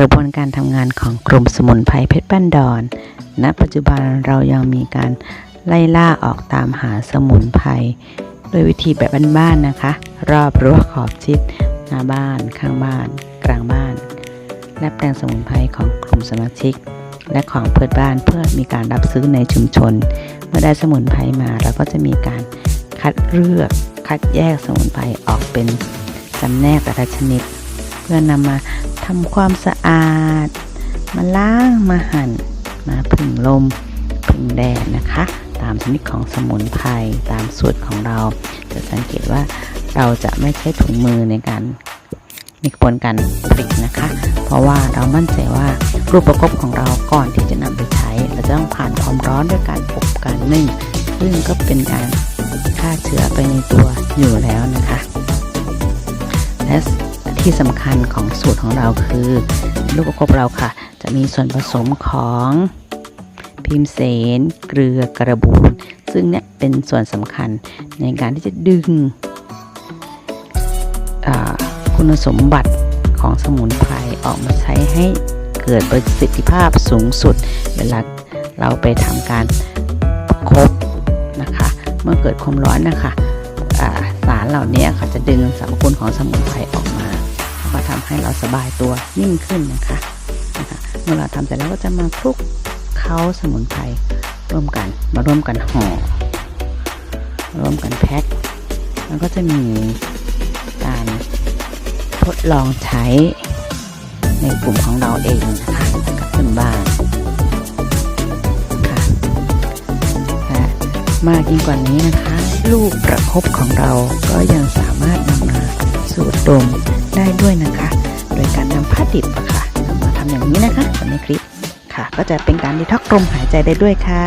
ระบวนการทำงานของกลุ่มสมุนไพรเพชรบ้านดอน ณ ปัจจุบันเรายังมีการไล่ล่าออกตามหาสมุนไพรโดยวิธีแบบบ้านๆนะคะ รอบรั้วขอบชิดหน้าบ้าน ข้างบ้าน กลางบ้าน และแปลงสมุนไพรของกลุ่มสมาชิก และของเพื่อนบ้านเพื่อมีการรับซื้อในชุมชน เมื่อได้สมุนไพรมาเราก็จะมีการคัดเลือกคัดแยกสมุนไพรออกเป็นจำแนกแต่ละชนิด เพื่อนำมาำความสะอาด มาล้างมาหั่น มาผึ่งลมผึ่งแดดนะคะ ตามชนิดของสมุนไพรตามสูตรของเรา จะสังเกตว่าเราจะไม่ใช้ถุงมือในการในกระบวนการผลิตนะคะ เพราะว่าเรามั่นใจว่ารูปประกบของเราก่อนที่จะนำไปใช้ เราจะต้องผ่านความร้อนด้วยการอบการนึ่ง ซึ่งก็เป็นการฆ่าเชื้อไปในตัวอยู่แล้วนะคะและ ที่สำคัญของสูตรของเราคือ ลูกประกบเราค่ะ จะมีส่วนผสมของพิมเสนเกลือกระบูนซึ่งเนี่ยเป็นส่วนสำคัญในการที่จะดึงคุณสมบัติของสมุนไพรออกมาใช้ให้เกิดประสิทธิภาพสูงสุด เวลาเราไปทำการประคบนะคะ เมื่อเกิดความร้อนนะคะสารเหล่านี้ค่ะจะดึงสรรพคุณของสมุนไพรออกมา ก็ทำให้เราสบายตัวยิ่งขึ้นนะคะนะคะ เมื่อเราทำเสร็จแล้วก็จะมาคลุกเคล้าสมุนไพรร่วมกันมาร่วมกันห่อร่วมกันแพ็คแล้วก็จะมีการทดลองใช้ในกลุ่มของเราเองนะคะกับเพื่อนบ้านค่ะและมากยิ่งกว่านี้นะคะ ลูกประคบของเราก็ยังสามารถนำมาสูดดม ได้ด้วยนะคะ โดยการนำผ้าดิบะค่ะนำมาทำอย่างนี้นะคะตามในคลิปค่ะ ก็จะเป็นการดีท็อกลมหายใจได้ด้วยค่ะ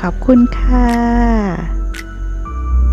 ขอบคุณค่ะ